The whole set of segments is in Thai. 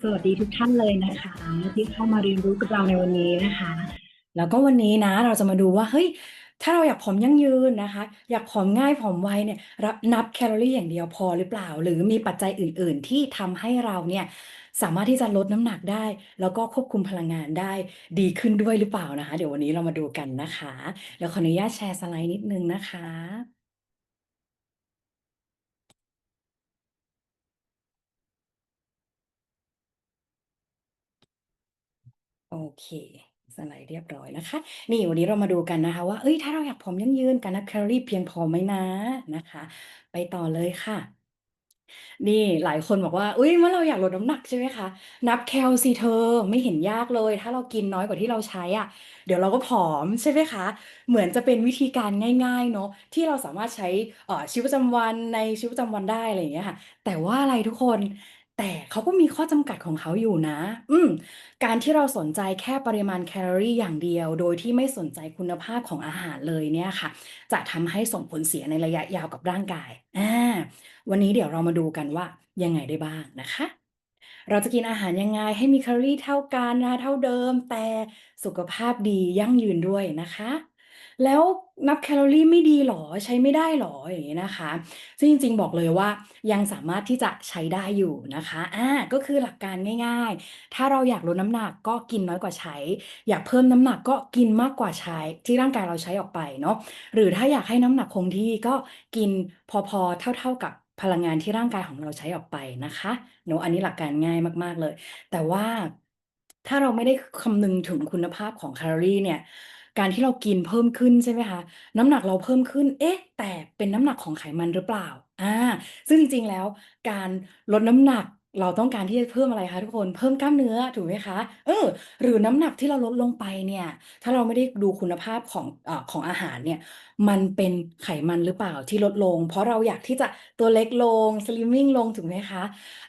สวัสดีทุกท่านเลยนะคะ ที่เข้ามาเรียนรู้กับเราในวันนี้นะคะ แล้วก็วันนี้นะเราจะมาดูว่าเฮ้ยถ้าเราอยากผอมยั่งยืนนะคะ อยากผอมง่ายผอมไวเนี่ยรับนับแคลอรี่อย่างเดียวพอหรือเปล่า หรือมีปัจจัยอื่น ๆ ที่ทำให้เราเนี่ยสามารถที่จะลดน้ำหนักได้ แล้วก็ควบคุมพลังงานได้ดีขึ้นด้วยหรือเปล่านะคะ เดี๋ยววันนี้เรามาดูกันนะคะเดี๋ยวขออนุญาตแชร์สไลด์นิดนึงนะคะ โอเค สไลด์เรียบร้อยนะคะ นี่วันนี้เรามาดูกันนะคะว่า เอ้ย ถ้าเราอยากผอมยั่งยืนการนับแคลอรี่เพียงพอไหมนะนะคะ ไปต่อเลยค่ะ นี่หลายคนบอกว่า อุ๊ยเมื่อเราอยากลดน้ำหนักใช่ไหมคะ นับแคลสิเธอไม่เห็นยากเลย ถ้าเรากินน้อยกว่าที่เราใช้อะเดี๋ยวเราก็ผอมใช่ไหมคะ เหมือนจะเป็นวิธีการง่ายๆเนาะที่เราสามารถใช้เอ่อชีวิตประจำวันในชีวิตประจำวันได้อะไรอย่างเงี้ยค่ะ แต่ว่าอะไรทุกคน แต่เขาก็มีข้อจำกัดของเขาอยู่นะ อืม การที่เราสนใจแค่ปริมาณแคลอรี่อย่างเดียว โดยที่ไม่สนใจคุณภาพของอาหารเลยเนี่ยค่ะ จะทำให้ส่งผลเสียในระยะยาวกับร่างกายอาวันนี้เดี๋ยวเรามาดูกันว่ายังไงได้บ้างนะคะ เราจะกินอาหารยังไงให้มีแคลอรี่เท่ากันนะเท่าเดิม แต่สุขภาพดียั่งยืนด้วยนะคะ แล้วนับแคลอรี่ไม่ดีหรอ ใช้ไม่ได้หรออย่างงี้นะคะ ซึ่งจริงๆบอกเลยว่ายังสามารถที่จะใช้ได้อยู่นะคะอ่าก็คือหลักการง่าย ๆ ถ้าเราอยากลดน้ำหนักก็กินน้อยกว่าใช้ อยากเพิ่มน้ำหนักก็กินมากกว่าใช้ ที่ร่างกายเราใช้ออกไปเนาะหรือถ้าอยากให้น้ำหนักคงที่ก็กินพอๆเท่า ๆกับพลังงานที่ร่างกายของเราใช้ออกไปนะคะเนาะอันนี้หลักการง่ายมากๆเลย แต่ว่าถ้าเราไม่ได้คำนึงถึงคุณภาพของแคลอรี่เนี่ย การที่เรากินเพิ่มขึ้นใช่ไหมคะ น้ำหนักเราเพิ่มขึ้น เอ๊ะ แต่เป็นน้ำหนักของไขมันหรือเปล่าอ่าซึ่งจริงๆแล้วการลดน้ำหนัก เราต้องการที่จะเพิ่มอะไรคะทุกคน เพิ่มกล้ามเนื้อถูกไหมคะ เออ หรือน้ำหนักที่เราลดลงไปเนี่ย ถ้าเราไม่ได้ดูคุณภาพของเอ่อของอาหารเนี่ย มันเป็นไขมันหรือเปล่าที่ลดลง เพราะเราอยากที่จะตัวเล็กลง slimming ลงถูกไหมคะ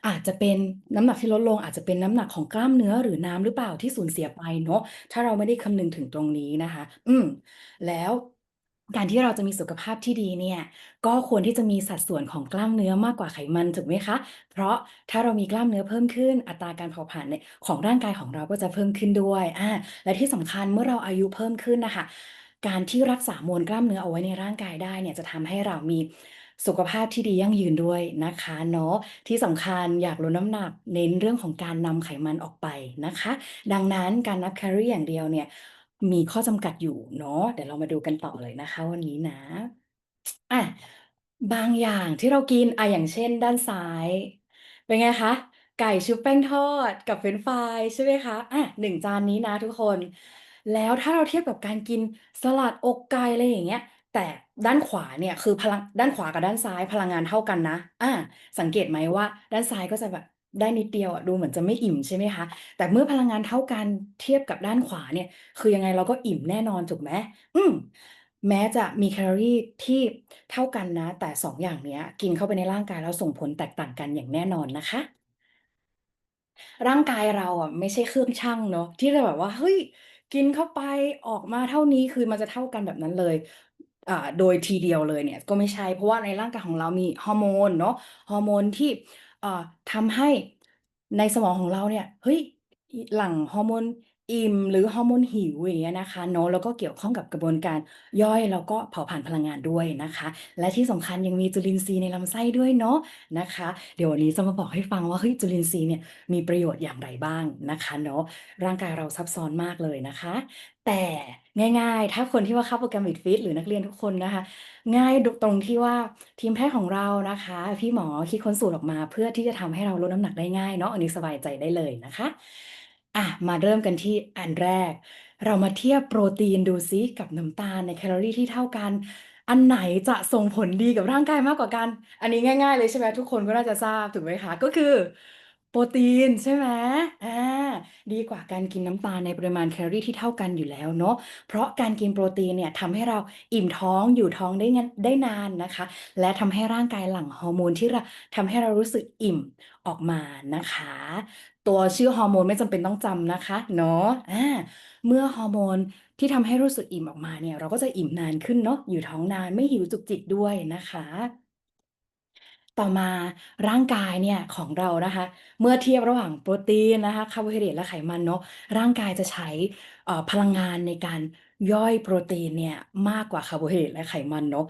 อาจจะเป็นน้ำหนักที่ลดลง อาจจะเป็นน้ำหนักของกล้ามเนื้อหรือน้ำหรือเปล่าที่สูญเสียไปเนาะถ้าเราไม่ได้คำนึงถึงตรงนี้นะคะ อืมแล้ว การที่เราจะมีสุขภาพที่ดีเนี่ย ก็ควรที่จะมีสัดส่วนของกล้ามเนื้อมากกว่าไขมันถูกไหมคะ เพราะถ้าเรามีกล้ามเนื้อเพิ่มขึ้นอัตราการเผาผลาญในของร่างกายของเราก็จะเพิ่มขึ้นด้วยอาและที่สำคัญเมื่อเราอายุเพิ่มขึ้นนะคะ การที่รักษามวลกล้ามเนื้อเอาไว้ในร่างกายได้เนี่ยจะทำให้เรามีสุขภาพที่ดียั่งยืนด้วยนะคะเนาะที่สำคัญอยากลดน้ำหนักเน้นเรื่องของการนำไขมันออกไปนะคะ ดังนั้นการนับแคลอรีอย่างเดียวเนี่ย มีข้อจำกัดอยู่เนาะเดี๋ยวเรามาดูกันต่อเลยนะคะ วันนี้นะอาบางอย่างที่เรากินอาอย่างเช่น ด้านซ้าย เป็นไงคะ ไก่ชุบแป้งทอดกับเฟรนช์ฟรายใช่ไหมคะอา1จานนี้นะทุกคน แล้วถ้าเราเทียบกับการกินสลัดอกไก่อะไรอย่างเงี้ย แต่ด้านขวาเนี่ยคือพลังด้านขวากับด้านซ้ายพลังงานเท่ากันนะอาสังเกตไหมว่า ด้านซ้ายก็จะแบบ ได้นิดเดียวอะดูเหมือนจะไม่อิ่มใช่ไหมคะ แต่เมื่อพลังงานเท่ากันเทียบกับด้านขวาเนี่ย คือยังไงเราก็อิ่มแน่นอนถูกไหมอืมแม้จะมีแคลอรี่ที่เท่ากันนะ แต่2ออย่างเนี้ย กินเข้าไปในร่างกายแล้วส่งผลแตกต่างกันอย่างแน่นอนนะคะร่างกายเราอะไม่ใช่เครื่องชั่งเนาะที่จะแบบว่าเฮ้ยกินเข้าไปออกมาเท่านี้คือมันจะเท่ากันแบบนั้นเลยอ่าโดยทีเดียวเลยเนี่ยก็ไม่ใช่เพราะว่าในร่างกายของเรามีฮอร์โมนเนาะฮอร์โมนที่ อ่าทำให้ในสมองของเราเนี่ย เฮ้ย อิ หลั่งฮอร์โมนอิ่ม หรือฮอร์โมนหิว อย่างเงี้ยนะคะเนาะ แล้วก็เกี่ยวข้องกับกระบวนการย่อย แล้วก็เผาผลาญพลังงานด้วยนะคะ และที่สำคัญยังมีจุลินทรีย์ในลำไส้ด้วยเนาะนะคะ เดี๋ยววันนี้จะมาบอกให้ฟังว่า เฮ้ย จุลินทรีย์เนี่ยมีประโยชน์อย่างไรบ้างนะคะเนาะ ร่างกายเราซับซ้อนมากเลยนะคะ แต่ง่าย ๆ ถ้าคนที่ว่าเข้าโปรแกรม Eat Fit หรือนักเรียนทุกคนนะคะ ง่ายตรงที่ว่าทีมแพทย์ของเรานะคะ พี่หมอคิดค้นสูตรออกมา เพื่อที่จะทำให้เราลดน้ำหนักได้ง่ายเนาะอันนี้สบายใจได้เลยนะคะอามาเริ่มกันที่อันแรก เรามาเทียบโปรตีนดูซิกับน้ำตาลในแคลอรี่ที่เท่ากัน อันไหนจะส่งผลดีกับร่างกายมากกว่ากัน อันนี้ง่าย ๆ เลยใช่ไหมทุกคนก็น่าจะทราบถูกไหมคะก็คือ โปรตีนใช่ไหมอ่า ดีกว่าการกินน้ำตาลในปริมาณแคลอรี่ที่เท่ากันอยู่แล้วเนาะ เพราะการกินโปรตีนเนี่ยทำให้เราอิ่มท้องอยู่ท้องได้งันได้นานนะคะ และทำให้ร่างกายหลั่งฮอร์โมนที่เระทำให้เรารู้สึกอิ่มออกมานะคะ ตัวชื่อฮอร์โมนไม่จำเป็นต้องจำนะคะ เนาะอ่าเมื่อฮอร์โมนที่ทำให้รู้สึกอิ่มออกมาเนี่ย เราก็จะอิ่มนานขึ้นเนาะอยู่ท้องนานไม่หิวจุกจิกด้วยนะคะ ต่อมาร่างกายเนี่ยของเรานะคะ เมื่อเทียบระหว่างโปรตีนนะคะคาร์โบไฮเดรตและไขมันเนาะร่างกายจะใช้พลังงานในการย่อยโปรตีนเนี่ยมากกว่าคาร์โบไฮเดรตและไขมันเนาะ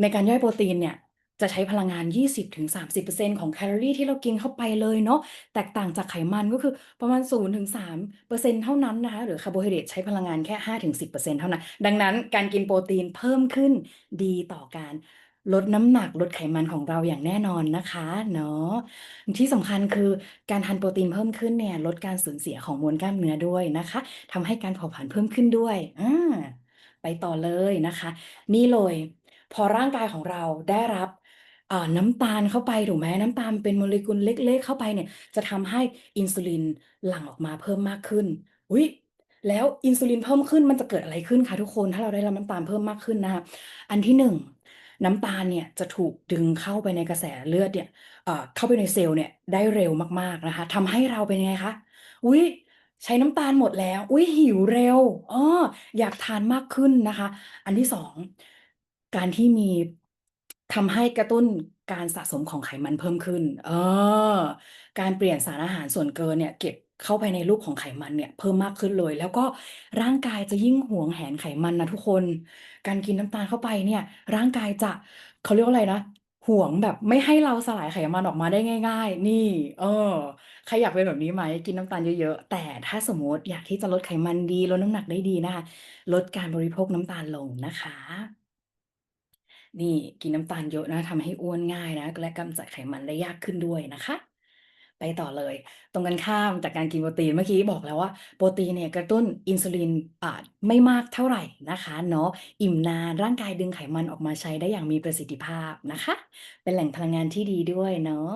ในการย่อยโปรตีนเนี่ยจะใช้พลังงาน 20-30%ของแคลอรี่ที่เรากินเข้าไปเลยเนาะ แตกต่างจากไขมันก็คือประมาณ 0-3%เท่านั้นนะคะ หรือคาร์โบไฮเดรตใช้พลังงานแค่ 5-10%เท่านั้น ดังนั้นการกินโปรตีนเพิ่มขึ้นดีต่อการ ลดน้ำหนักลดไขมันของเราอย่างแน่นอนนะคะเนาะที่สำคัญคือการทานโปรตีนเพิ่มขึ้นเนี่ยลดการสูญเสียของมวลกล้ามเนื้อด้วยนะคะทำให้การเผาผลาญเพิ่มขึ้นด้วยอาไปต่อเลยนะคะ นี่เลยพอร่างกายของเราได้รับอ่าน้ำตาลเข้าไปถูกไหมน้ำตาลเป็นโมเลกุลเล็ก ๆ เข้าไปเนี่ย จะทำให้อินซูลินหลั่งออกมาเพิ่มมากขึ้นอุ๊ยแล้วอินซูลินเพิ่มขึ้นมันจะเกิดอะไรขึ้นคะทุกคนถ้าเราได้รับน้ำตาลเพิ่มมากขึ้นนะคะอันที่1น้ น้ำตาลเนี่ยจะถูกดึงเข้าไปในกระแสเลือดเนี่ยเอ่อเข้าไปในเซลล์เนี่ยได้เร็วมากๆนะคะทำให้เราเป็นยังไงคะอุ๊ยใช้น้ำตาลหมดแล้ว อุ๊ยหิวเร็วอ้ออยากทานมากขึ้นนะคะ อันที่2การที่มีทำให้กระตุ้นการสะสมของไขมันเพิ่มขึ้น เออ การเปลี่ยนสารอาหารส่วนเกินเนี่ย เก็บ เข้าไปในรูปของไขมันเนี่ยเพิ่มมากขึ้นเลย แล้วก็ร่างกายจะยิ่งหวงแหนไขมันนะทุกคน การกินน้ำตาลเข้าไปเนี่ย ร่างกายจะเขาเรียกว่าอะไรนะหวงแบบไม่ให้เราสลายไขมันออกมาได้ง่าย ๆ นี่ เออ ใครอยากเป็นแบบนี้ไหมกินน้ำตาลเยอะๆ แต่ถ้าสมมติอยากที่จะลดไขมันดีลดน้ำหนักได้ดีนะคะ ลดการบริโภคน้ำตาลลงนะคะ นี่กินน้ำตาลเยอะนะทำให้อ้วนง่ายนะ และกำจัดไขมันได้ยากขึ้นด้วยนะคะ ไปต่อเลย ตรงกันข้ามจากการกินโปรตีนเมื่อกี้บอกแล้วว่าโปรตีนเนี่ยกระตุ้นอินซูลินอ่าไม่มากเท่าไหร่นะคะเนาะอิ่มนานร่างกายดึงไขมันออกมาใช้ได้อย่างมีประสิทธิภาพนะคะ เป็นแหล่งพลังงานที่ดีด้วยเนาะ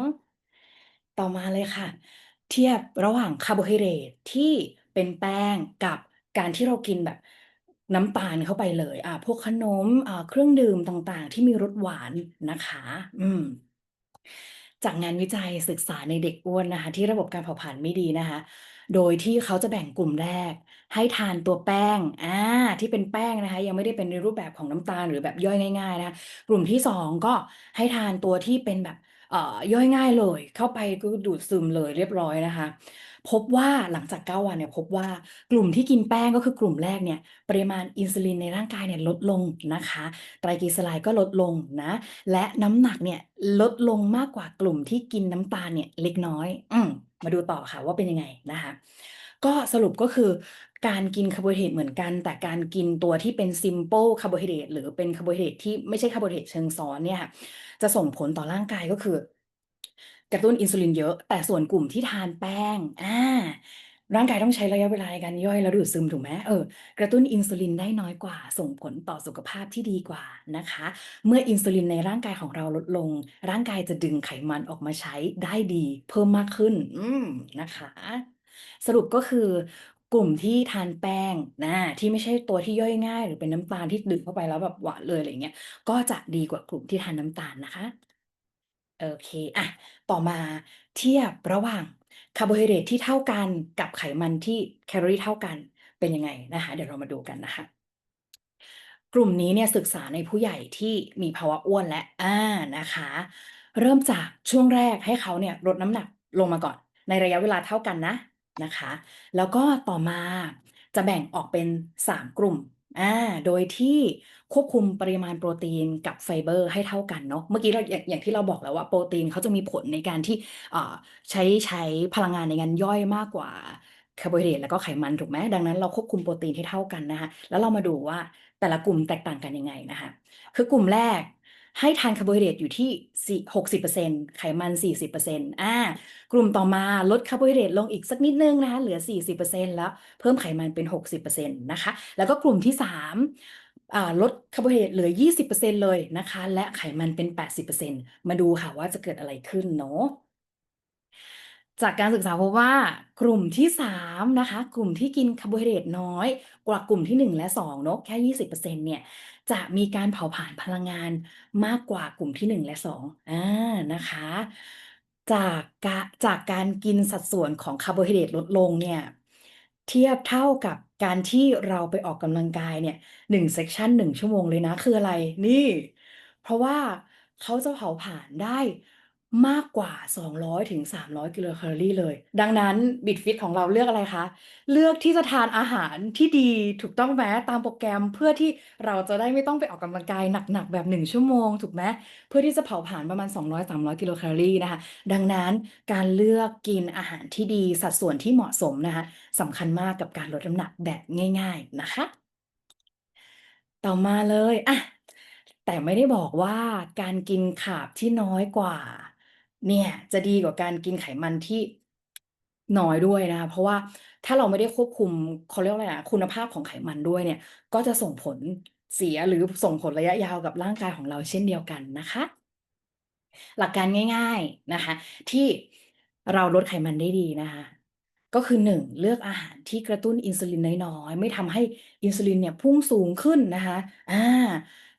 ต่อมาเลยค่ะ เทียบระหว่างคาร์โบไฮเดรตที่เป็นแป้งกับการที่เรากินแบบน้ำตาลเข้าไปเลยอ่าพวกขนมอ่าเครื่องดื่มต่างๆ ที่มีรสหวานนะคะ อืม จากงานวิจัยศึกษาในเด็กอ้วนนะคะ ที่ระบบการเผาผลาญไม่ดีนะคะ โดยที่เขาจะแบ่งกลุ่มแรก ให้ทานตัวแป้งอาที่เป็นแป้งนะคะ ยังไม่ได้เป็นในรูปแบบของน้ำตาลหรือแบบย่อยง่าย ๆ นะคะกลุ่มที่2ก็ให้ทานตัวที่เป็นแบบเอ่อย่อยง่ายเลย เข้าไปก็ดูดซึมเลยเรียบร้อยนะคะ พบว่าหลังจาก 9 วันเนี่ยพบว่ากลุ่มที่กินแป้งก็คือกลุ่มแรกเนี่ยปริมาณอินซูลินในร่างกายเนี่ยลดลงนะคะไตรกลีเซอไรด์ก็ลดลงนะและน้ำหนักเนี่ยลดลงมากกว่ากลุ่มที่กินน้ำตาลเนี่ยเล็กน้อย อืมมาดูต่อค่ะว่าเป็นยังไงนะคะก็สรุปก็คือการกินคาร์โบไฮเดรตเหมือนกัน แต่การกินตัวที่เป็น Simple คาร์โบไฮเดรตหรือเป็นคาร์โบไฮเดรตที่ไม่ใช่คาร์โบไฮเดรตเชิงซ้อนเนี่ยค่ะจะส่งผลต่อร่างกายก็คือ กระตุ้นอินซูลินเยอะ แต่ส่วนกลุ่มที่ทานแป้งอาร่างกายต้องใช้ระยะเวลาในการย่อยและดูดซึมถูกไหมเออกระตุ้นอินซูลินได้น้อยกว่า ส่งผลต่อสุขภาพที่ดีกว่านะคะ เมื่ออินซูลินในร่างกายของเราลดลง ร่างกายจะดึงไขมันออกมาใช้ได้ดี เพิ่มมากขึ้น อืมนะคะ สรุปก็คือกลุ่มที่ทานแป้งนะที่ไม่ใช่ตัวที่ย่อยง่าย หรือเป็นน้ำตาลที่ดื่มเข้าไปแล้วแบบหวานเลยอะไรเงี้ยก็จะดีกว่ากลุ่มที่ทานน้ำตาลนะคะ โอเค อะ ต่อมาเทียบระหว่างคาร์โบไฮเดรตที่เท่ากันกับไขมันที่แคลอรี่เท่ากันเป็นยังไงนะคะ เดี๋ยวเรามาดูกันนะคะ กลุ่มนี้เนี่ยศึกษาในผู้ใหญ่ที่มีภาวะอ้วนและอ่านะคะ เริ่มจากช่วงแรกให้เขาเนี่ยลดน้ำหนักลงมาก่อน ในระยะเวลาเท่ากันนะนะคะ แล้วก็ต่อมาจะแบ่งออกเป็น 3 กลุ่ม อาโดยที่ควบคุมปริมาณโปรตีนกับไฟเบอร์ให้เท่ากันเนาะ เมื่อกี้เราอย่างอย่างที่เราบอกแล้วว่าโปรตีนเขาจะมีผลในการที่อ่าใช้ใช้พลังงานในการย่อยมากกว่าคาร์โบไฮเดรตแล้วก็ไขมันถูกไหมดังนั้นเราควบคุมโปรตีนให้เท่ากันนะคะแล้วเรามาดูว่าแต่ละกลุ่มแตกต่างกันยังไงนะคะคือกลุ่มแรก ให้ทานคาร์โบไฮเดรตอยู่ที่ 60%ไขมัน 40%อ่ากลุ่มต่อมาลดคาร์โบไฮเดรตลงอีกสักนิดนึงนะคะเหลือ 40%แล้วเพิ่มไขมันเป็น 60%นะคะ แล้วก็กลุ่มที่3อ่าลดคาร์โบไฮเดรตเหลือ 20%เลยนะคะ และไขมันเป็น 80%มาดูค่ะว่าจะเกิดอะไรขึ้นเนาะ จากการศึกษาพบว่ากลุ่มที่3นะคะ กลุ่มที่กินคาร์โบไฮเดรตน้อย กว่ากลุ่มที่1และ2เนาะแค่20%เปอร์เซ็นต์เนี่ยจะมีการเผาผลาญพลังงานมากกว่ากลุ่มที่1และ2อานะคะ จากกะจากการกินสัดส่วนของคาร์โบไฮเดรตลดลงเนี่ยเทียบเท่ากับการที่เราไปออกกำลังกายเนี่ย1เซกชัน1ชั่วโมงเลยนะ คืออะไรนี่ เพราะว่าเขาจะเผาผลาญได้ มากกว่า 200-300 กิโลแคลอรี่เลย ดังนั้น BITFIT ของเราเลือกอะไรคะ เลือกที่จะทานอาหารที่ดีถูกต้องไหมตามโปรแกรมเพื่อที่เราจะได้ไม่ต้องไปออกกำลังกายหนักๆ แบบ 1 ชั่วโมง ถูกไหมเพื่อที่จะเผาผลาญประมาณ 200-300 กิโลแคลอรี่นะคะ ดังนั้นการเลือกกินอาหารที่ดีสัดส่วนที่เหมาะสมนะคะสำคัญมากกับการลดน้ำหนักแบบง่าย ๆนะคะ ต่อมาเลยอะแต่ไม่ได้บอกว่าการกินคาบที่น้อยกว่า เนี่ยจะดีกว่าการกินไขมันที่น้อยด้วยนะคะ เพราะว่าถ้าเราไม่ได้ควบคุมเขาเรียกว่าอะไรอะคุณภาพของไขมันด้วยเนี่ย ก็จะส่งผลเสียหรือส่งผลระยะยาวกับร่างกายของเราเช่นเดียวกันนะคะ หลักการง่าย ๆนะคะ ที่เราลดไขมันได้ดีนะคะก็คือ 1 เลือกอาหารที่กระตุ้นอินซูลินน้อยๆ ไม่ทำให้อินซูลินเนี่ยพุ่งสูงขึ้นนะคะอ่า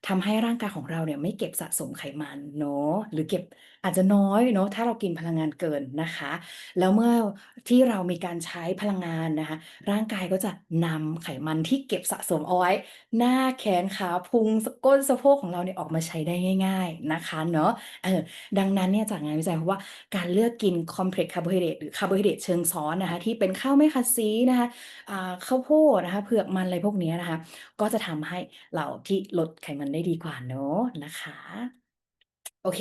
ทำให้ร่างกายของเราเนี่ยไม่เก็บสะสมไขมันเนาะหรือเก็บ อาจจะน้อยเนาะถ้าเรากินพลังงานเกินนะคะ แล้วเมื่อที่เรามีการใช้พลังงานนะคะ ร่างกายก็จะนำไขมันที่เก็บสะสมเอาไว้ หน้าแขนขาพุงสก้นสะโพกของเราเนี่ยออกมาใช้ได้ง่าย ๆนะคะเนาะเออดังนั้นเนี่ยจากงานวิจัยพบว่าการเลือกกินคอมเพล็กซ์คาร์โบไฮเดรตหรือคาร์โบไฮเดรตเชิงซ้อนนะคะ ที่เป็นข้าวไม่ขัดสีนะคะอ่าข้าวโพดนะคะเผือกมันอะไรพวกนี้นะคะ ก็จะทำให้เราที่ลดไขมันได้ดีกว่าเนาะนะคะ โอเค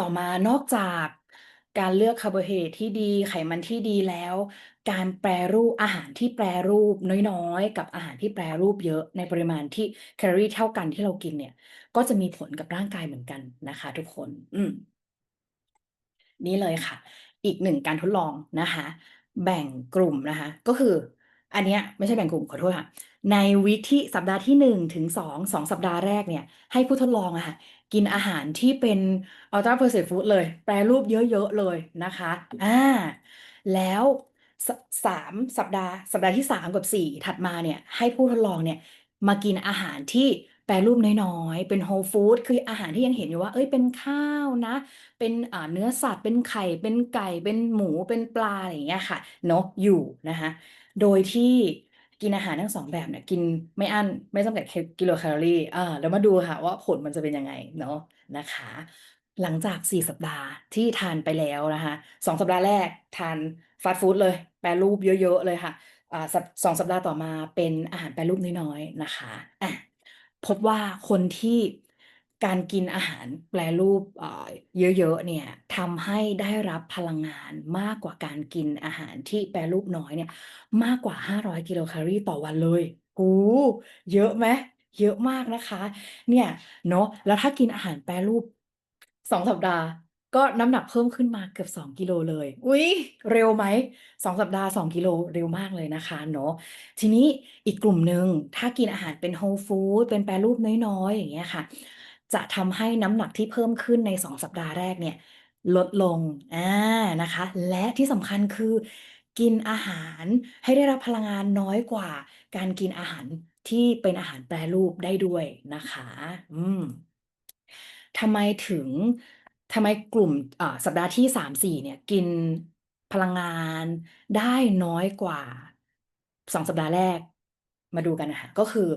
ต่อมานอกจากการเลือกคาร์โบไฮเดรตที่ดีไขมันที่ดีแล้ว การแปรรูปอาหารที่แปรรูปน้อยๆ กับอาหารที่แปรรูปเยอะในปริมาณที่แคลอรีเท่ากันที่เรากินเนี่ย ก็จะมีผลกับร่างกายเหมือนกันนะคะ ทุกคน อืมนี่เลยค่ะ อีก1การทดลองนะคะ แบ่งกลุ่มนะคะ ก็คือ อันเนี้ยไม่ใช่แบ่งกลุ่มขอโทษค่ะ ในวีกที่สัปดาห์ที่1-2 2สัปดาห์แรกเนี่ย ให้ผู้ทดลองอะค่ะ กินอาหารที่เป็น Ultra Processed Food เลย แปรรูปเยอะ ๆ เลยนะคะ อ่า แล้วส3สัปดาห์ สัปดาห์ที่3กับ4ถัดมาเนี่ย ให้ผู้ทดลองเนี่ย มากินอาหารที่แปรรูปน้อยๆ เป็น Whole Food คืออาหารที่ยังเห็นอยู่ว่าเฮ้ย เป็นข้าวนะ เป็นเนื้อสัตว์ เป็นไข่ เป็นไก่ เป็นหมู เป็นปลา อะไรอย่างเงี้ยค่ะ เนาะอยู่นะคะ โดยที่ กินอาหารทั้งสองแบบเนี่ยกินไม่อั้นไม่จำกัดกิโลแคลอรี่อ่าแล้วมาดูค่ะว่าผลมันจะเป็นยังไงเนาะนะคะ หลังจาก4สัปดาห์ที่ทานไปแล้วนะคะ2สัปดาห์แรกทานฟาสต์ฟู้ดเลย แปรรูปเยอะ ๆ เลยค่ะอ่าสองสัปดาห์ต่อมาเป็นอาหารแปรรูปน้อยๆนะคะอาพบว่าคนที่ การกินอาหารแปรรูปเยอะๆเนี่ยทำให้ได้รับพลังงานมากกว่าการกินอาหารที่แปรรูปน้อยเนี่ยมากกว่า 500 กิโลแคลอรี่ต่อวันเลยโอ้โฮเยอะไหมเยอะมากนะคะ เนี่ยเนาะแล้วถ้ากินอาหารแปรรูป2สัปดาห์ ก็น้ำหนักเพิ่มขึ้นมาเกือบ2กิโลเลย อุ๊ยเร็วไหม2สัปดาห์2กิโลเร็วมากเลยนะคะเนาะทีนี้อีกกลุ่มหนึ่งถ้ากินอาหารเป็น Whole Food เป็นแปรรูปน้อยๆ อย่างเงี้ยค่ะ จะทำให้น้ำหนักที่เพิ่มขึ้นใน 2 สัปดาห์แรกเนี่ย ลดลงอ่านะคะ และที่สำคัญคือ กินอาหารให้ได้รับพลังงานน้อยกว่า การกินอาหารที่เป็นอาหารแปรรูปได้ด้วยนะคะ อืมทำไมถึงทำไมกลุ่มสัปดาห์ที่3-4เนี่ยกินพลังงานได้น้อยกว่า2สัปดาห์แรก มาดูกันนะคะก็คือ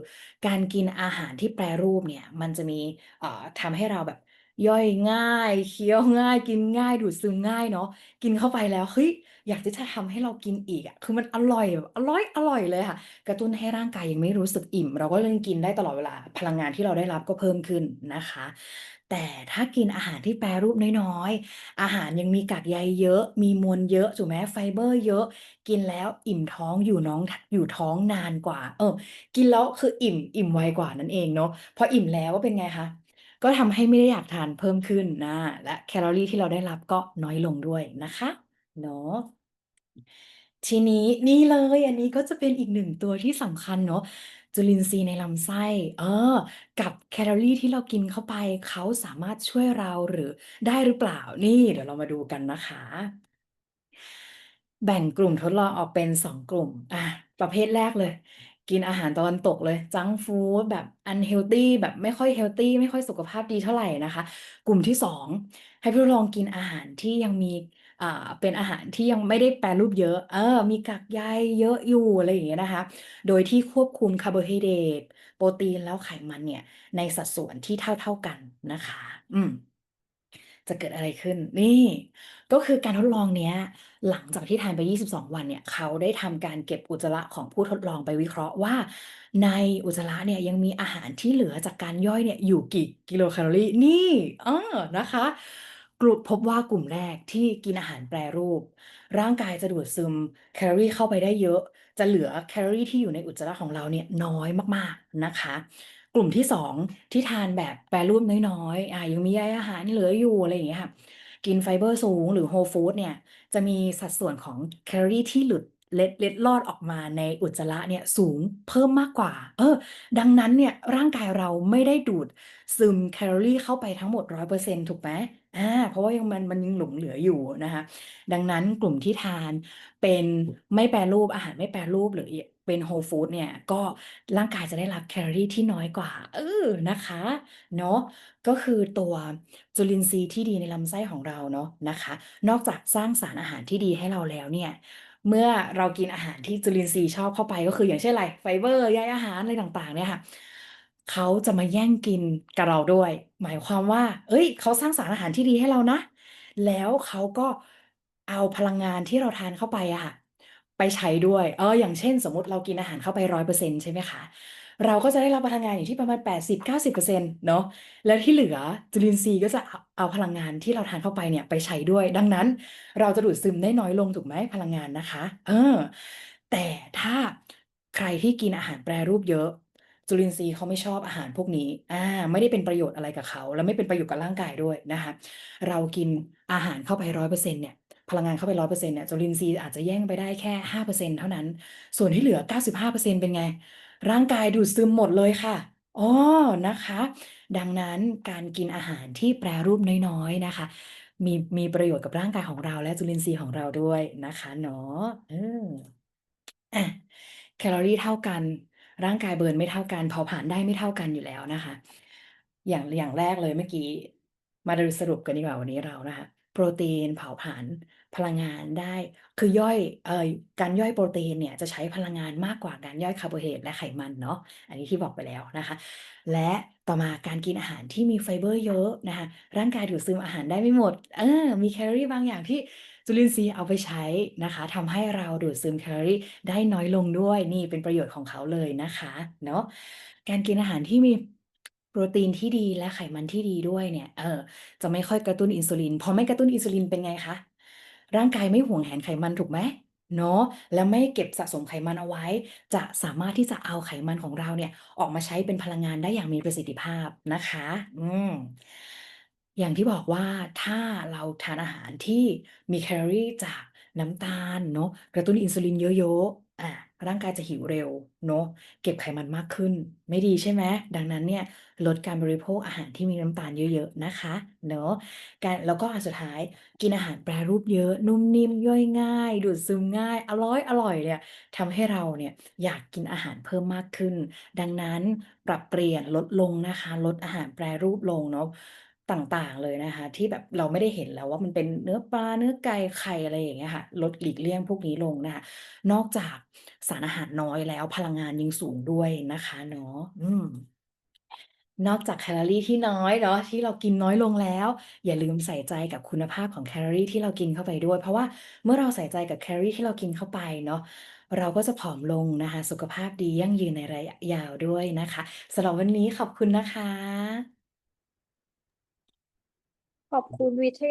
การกินอาหารที่แปรรูปเนี่ยมันจะมีอ่าทำให้เราแบบย่อยง่าย เคี้ยวง่าย กินง่ายดูดซึมง่ายเนาะกินเข้าไปแล้วเฮ้ยอยากที่จะทำให้เรากินอีกอะคือมันอร่อยแบบอร้๊อยอร่อยเลยค่ะ กระตุ้นให้ร่างกายยังไม่รู้สึกอิ่ม เราก็ยังกินได้ตลอดเวลา พลังงานที่เราได้รับก็เพิ่มขึ้นนะคะ แต่ถ้ากินอาหารที่แปรรูปน้อยๆ อาหารยังมีกากใยเยอะ มีมวลเยอะถูกไหมไฟเบอร์เยอะ กินแล้วอิ่มท้องอยู่น้องอยู่ท้องนานกว่า เออ กินแล้วคืออิ่มอิ่มไวกว่านั่นเองเนาะพออิ่มแล้วเป็นไงคะก็ทำให้ไม่ได้อยากทานเพิ่มขึ้นอาและแคลอรี่ที่เราได้รับก็น้อยลงด้วยนะคะเนาะทีนี้นี่เลยอันนี้ก็จะเป็นอีก1ตัวที่สำคัญเนาะ จุลินทรีย์ในลำไส้ เออ กับแคลอรี่ที่เรากินเข้าไป เขาสามารถช่วยเราหรือได้หรือเปล่า นี่ เดี๋ยวเรามาดูกันนะคะ แบ่งกลุ่มทดลองออกเป็น2กลุ่มอาประเภทแรกเลย กินอาหารตะวันตกเลย จังฟู้ดแบบอันเฮลทีแบบไม่ค่อยเฮลทีไม่ค่อยสุขภาพดีเท่าไหร่นะคะ กลุ่มที่2ให้ผู้ทดลองกินอาหารที่ยังมี อ่าเป็นอาหารที่ยังไม่ได้แปรรูปเยอะ เออ มีกากใยเยอะอยู่อะไรอย่างเงี้ยนะคะ โดยที่ควบคุมคาร์โบไฮเดรตโปรตีนแล้วไขมันเนี่ย ในสัดส่วนที่เท่าๆกันนะคะ อืมจะเกิดอะไรขึ้น นี่ ก็คือการทดลองเนี้ย หลังจากที่ทานไป 22 วันเนี่ย เขาได้ทำการเก็บอุจจาระของผู้ทดลองไปวิเคราะห์ว่า ในอุจจาระเนี่ยยังมีอาหารที่เหลือจากการย่อยเนี่ยอยู่กี่กิโลแคลอรี่นี่เออนะคะ กลุ่มพบว่ากลุ่มแรกที่กินอาหารแปรรูป ร่างกายจะดูดซึมแคลอรี่เข้าไปได้เยอะ จะเหลือแคลอรี่ที่อยู่ในอุจจาระของเราเนี่ยน้อยมากๆนะคะ กลุ่มที่2ที่ทานแบบแปรรูปน้อยๆอ่ายังมีใยอาหารเหลืออยู่อะไรอย่างเงี้ยค่ะกินไฟเบอร์สูงหรือ Whole Food เนี่ยจะมีสัดส่วนของแคลอรี่ที่หลุดเล็ดเล็ดลอดออกมาในอุจจาระเนี่ยสูงเพิ่มมากกว่า เออ ดังนั้นเนี่ยร่างกายเราไม่ได้ดูดซึมแคลอรี่เข้าไปทั้งหมด100%ถูกไหม? อา เพราะว่ายังมัน มันยังหลงเหลืออยู่นะคะ ดังนั้นกลุ่มที่ทานเป็นไม่แปรรูป อาหารไม่แปรรูป หรือ ย เป็น Whole Food เนี่ย ก็ร่างกายจะได้รับแคลอรีที่น้อยกว่า เออ นะคะ เนาะ ก็คือตัวจุลินทรีย์ที่ดีในลำไส้ของเราเนาะนะคะ นอกจากสร้างสารอาหารที่ดีให้เราแล้วเนี่ย เมื่อเรากินอาหารที่จุลินทรีย์ชอบเข้าไป ก็คืออย่างเช่นอะไร ไฟเบอร์ ใยอาหาร อะไรต่าง ๆ เนี่ยค่ะ เขาจะมาแย่งกินกับเราด้วย หมายความว่า เฮ้ย เขาสร้างสารอาหารที่ดีให้เรานะ แล้วเขาก็เอาพลังงานที่เราทานเข้าไปอะค่ะ ไปใช้ด้วย เออ อย่างเช่น สมมติเรากินอาหารเข้าไป 100%ใช่ไหมคะ เราก็จะได้รับพลังงานอยู่ที่ประมาณ 80-90%เนาะ แล้วที่เหลือจุลินทรีย์ก็จะอเอาพลังงานที่เราทานเข้าไปเนี่ยไปใช้ด้วย ดังนั้น เราจะดูดซึมได้น้อยลงถูกไหมพลังงานนะคะ เออ แต่ถ้าใครที่กินอาหารแปรรูปเยอะ จุลินทรีย์เขาไม่ชอบอาหารพวกนี้อาไม่ได้เป็นประโยชน์อะไรกับเขา และไม่เป็นประโยชน์กับร่างกายด้วยนะคะเรากินอาหารเข้าไป100%เปอร์เซ็นต์เนี่ยพลังงานเข้าไป100%เปอร์เซ็นต์เนี่ยจุลินทรีย์อาจจะแย่งไปได้แค่5%เปอร์เซ็นต์เท่านั้น ส่วนที่เหลือ95%เปอร์เซ็นต์เป็นไง ร่างกายดูดซึมหมดเลยค่ะอ้อนะคะ ดังนั้นการกินอาหารที่แปรรูปน้อยๆนะคะ มีมีประโยชน์กับร่างกายของเราและจุลินทรีย์ของเราด้วยนะคะเนาะเอออะแคลอรี่เท่ากัน ร่างกายเบิร์นไม่เท่ากันเผาผลาญได้ไม่เท่ากันอยู่แล้วนะคะ อย่างอย่างแรกเลยเมื่อกี้ มาดูสรุปกันดีกว่าวันนี้เรานะคะ โปรตีนเผาผลาญพลังงานได้ คือย่อยเอ่อการย่อยโปรตีนเนี่ยจะใช้พลังงานมากกว่าการย่อยคาร์โบไฮเดรตและไขมันเนาะอันนี้ที่บอกไปแล้วนะคะ และต่อมาการกินอาหารที่มีไฟเบอร์เยอะนะคะร่างกายดูดซึมอาหารได้ไม่หมดเออมีแคลอรี่บางอย่างที่ จุลินทรีย์เอาไปใช้นะคะทำให้เราดูดซึมแคลอรี่ได้น้อยลงด้วยนี่เป็นประโยชน์ของเขาเลยนะคะเนาะการกินอาหารที่มีโปรตีนที่ดีและไขมันที่ดีด้วยเนี่ยเออจะไม่ค่อยกระตุ้นอินซูลินพอไม่กระตุ้นอินซูลินเป็นไงคะร่างกายไม่ห่วงแหนไขมันถูกไหมเนาะแล้วไม่เก็บสะสมไขมันเอาไว้ จะสามารถที่จะเอาไขมันของเราเนี่ย ออกมาใช้เป็นพลังงานได้อย่างมีประสิทธิภาพนะคะ อืม อย่างที่บอกว่าถ้าเราทานอาหารที่มีแคลอรีจากน้ำตาลเนาะกระตุ้นอินซูลินเยอะๆอ่าร่างกายจะหิวเร็วเนาะเก็บไขมันมากขึ้น ไม่ดีใช่ไหมดังนั้นเนี่ยลดการบริโภคอาหารที่มีน้ำตาลเยอะๆนะคะเนาะการแล้วก็อันสุดท้ายกินอาหารแปรรูปเยอะนุ่มนิ่มย่อยง่าย ดูดซึมง่าย อร้๊อยอร่อยเนี่ยทำให้เราเนี่ยอยากกินอาหารเพิ่มมากขึ้น ดังนั้นปรับเปลี่ยนลดลงนะคะ ลดอาหารแปรรูปลงเนาะ ต่าง ๆ เลยนะคะ ที่แบบเราไม่ได้เห็นแล้วว่ามันเป็นเนื้อปลา เนื้อไก่ ไข่ อะไรอย่างเงี้ยค่ะ ลดหลีกเลี่ยงพวกนี้ลงนะคะ นอกจากสารอาหารน้อยแล้วพลังงานยังสูงด้วยนะคะเนาะ อืม นอกจากแคลอรีที่น้อยเนาะที่เรากินน้อยลงแล้ว อย่าลืมใส่ใจกับคุณภาพของแคลอรีที่เรากินเข้าไปด้วย เพราะว่าเมื่อเราใส่ใจกับแคลอรีที่เรากินเข้าไปเนาะเราก็จะผอมลงนะคะ สุขภาพดียั่งยืนในระยะยาวด้วยนะคะสำหรับวันนี้ขอบคุณนะคะ ขอบคุณวิทยา